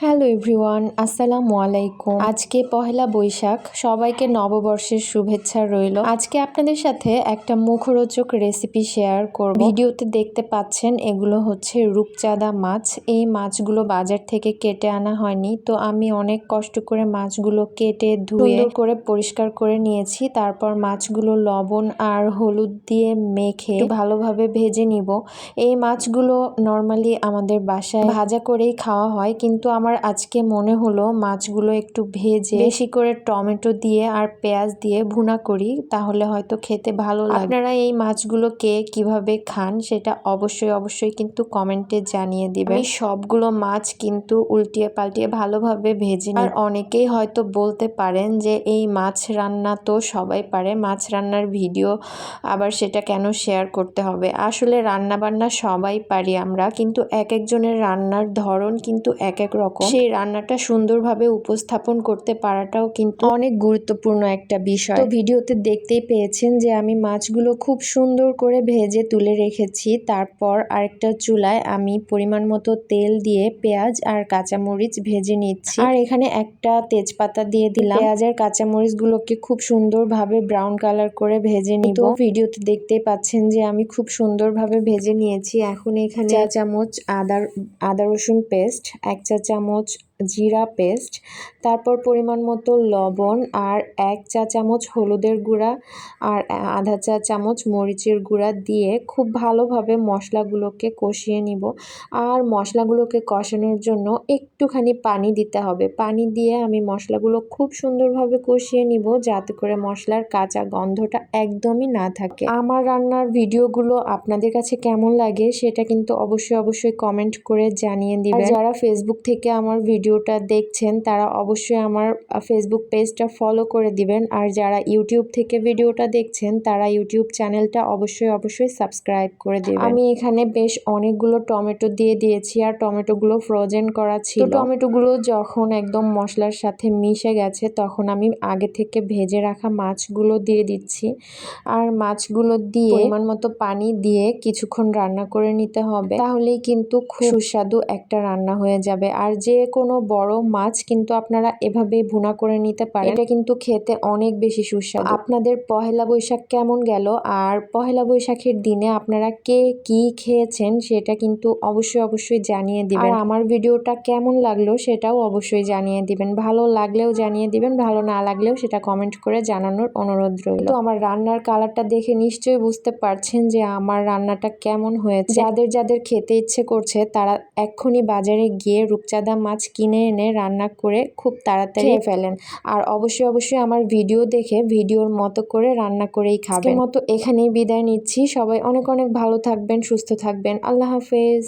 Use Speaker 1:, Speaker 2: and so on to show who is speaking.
Speaker 1: Hello everyone আসসালামু আলাইকুম। আজকে পহেলা বৈশাখ সবাইকে নববর্ষের শুভেচ্ছা রইল। আজকে আপনাদের সাথে একটা মুখরোচক রেসিপি শেয়ার করব। ভিডিওতে দেখতে পাচ্ছেন এগুলো হচ্ছে রূপচাঁদা মাছ। এই মাছগুলো বাজার থেকে কেটে আনা হয়নি তো আমি অনেক কষ্ট করে মাছগুলো কেটে ধুয়ে করে পরিষ্কার করে নিয়েছি। তারপর মাছগুলো লবণ আর হলুদ দিয়ে মেখে ভালোভাবে ভেজে নিব। এই মাছগুলো নর্মালি আমাদের বাসায় ভাজা করেই খাওয়া হয় কিন্তু আমার আজকে মনে হলো মাছগুলো একটু ভেজে বেশি। করে টমেটো দিয়ে আর পেঁয়াজ দিয়ে ভুনা করি তাহলে হয়তো খেতে ভালো লাগে। আপনারা এই মাছগুলো কে কীভাবে খান সেটা অবশ্যই অবশ্যই কিন্তু কমেন্টে জানিয়ে দিবেন। সবগুলো মাছ কিন্তু উল্টিয়ে পাল্টিয়ে ভালোভাবে ভেজে আর অনেকেই হয়তো বলতে পারেন যে এই মাছ রান্না তো সবাই পারে মাছ রান্নার ভিডিও আবার সেটা কেন শেয়ার করতে হবে? আসলে রান্না বান্না সবাই পারি আমরা কিন্তু এক একজনের রান্নার ধরন কিন্তু এক এক রকম। সেই রান্নাটা সুন্দরভাবে উপস্থাপন করতে পারাটাও কিন্তু অনেক গুরুত্বপূর্ণ একটা বিষয়। তো ভিডিওতে দেখতেই পেয়েছেন যে আমি মাছগুলো খুব সুন্দর করে ভেজে তুলে রেখেছি। তারপর আরেকটা চুলায় আমি পরিমাণ মতো তেল দিয়ে পেঁয়াজ আর কাঁচামরিচ ভেজে নিচ্ছি। আর এখানে একটা তেজপাতা দিয়ে দিলাম। পেঁয়াজ আর কাঁচামরিচগুলোকে খুব সুন্দরভাবে ব্রাউন কালার করে ভেজে নিব। ভিডিওতে দেখতেই পাচ্ছেন যে আমি খুব সুন্দরভাবে ভেজে নিয়েছি। এখন এখানে চা চামচ আদা আদা রসুন পেস্ট এক চা চামচ pomóc জিরা পেস্ট, তারপর পরিমাণ মতো লবণ আর এক চা চামচ হলুদের গুঁড়া আর আধা চা চামচ মরিচের গুঁড়া দিয়ে খুব ভালোভাবে মশলাগুলোকে কষিয়ে নিব। আর মশলাগুলোকে কষানোর জন্য একটুখানি পানি দিতে হবে। পানি দিয়ে আমি মশলাগুলো খুব সুন্দরভাবে কষিয়ে নিব যাতে করে মশলার কাঁচা গন্ধটা একদমই না থাকে। আমার রান্নার ভিডিওগুলো আপনাদের কাছে কেমন লাগে সেটা কিন্তু অবশ্যই অবশ্যই কমেন্ট করে জানিয়ে দিবেন। যারা ফেসবুক থেকে আমার ভিডিওটা দেখছেন তারা অবশ্যই আমার ফেসবুক পেজটা ফলো করে দিবেন। আর যারা ইউটিউব থেকে ভিডিওটা দেখছেন তারা ইউটিউব চ্যানেলটা অবশ্যই অবশ্যই সাবস্ক্রাইব করে দেবেন। আমি এখানে বেশ অনেকগুলো টমেটো দিয়ে দিয়েছি আর টমেটোগুলো ফ্রোজেন করা ছিল। টমেটোগুলো যখন একদম মশলার সাথে মিশে গেছে তখন আমি আগে থেকে ভেজে রাখা মাছগুলো দিয়ে দিচ্ছি। আর মাছগুলো দিয়ে পরিমাণ মতো পানি দিয়ে কিছুক্ষণ রান্না করে নিতে হবে। তাহলেই কিন্তু খুব সুস্বাদু একটা রান্না হয়ে যাবে। আর যে কোনো বড় মাছ কিন্তু আপনারা এভাবে ভুনা করে নিতে পারেন। এটা কিন্তু খেতে অনেক বেশি সুস্বাদু। আপনাদের পহেলা বৈশাখ কেমন গেল? আর পহেলা বৈশাখের দিনে আপনারা কে কি খেয়েছেন সেটা কিন্তু অবশ্যই অবশ্যই জানিয়ে দিবেন। আর আমার ভিডিওটা কেমন লাগল সেটাও অবশ্যই জানিয়ে দিবেন। ভালো লাগলেও জানিয়ে দিবেন, ভালো না লাগলেও সেটা কমেন্ট করে জানানোর অনুরোধ রইল। তো আমার রান্নার কালারটা দেখে নিশ্চয়ই বুঝতে পারছেন যে আমার রান্নাটা কেমন হয়েছে। যাদের যাদের খেতে ইচ্ছে করছে তারা এক্ষুনি বাজারে গিয়ে রূপচাঁদা মাছ কিনে এনে রান্না করে খুব তাড়াতাড়ি ফেলেন। আর অবশ্যই অবশ্যই আমার ভিডিও দেখে ভিডিওর মতো করে রান্না করেই খাবেন। মতো এখানেই বিদায় নিচ্ছি। সবাই অনেক অনেক ভালো থাকবেন সুস্থ থাকবেন। আল্লাহ হাফেজ।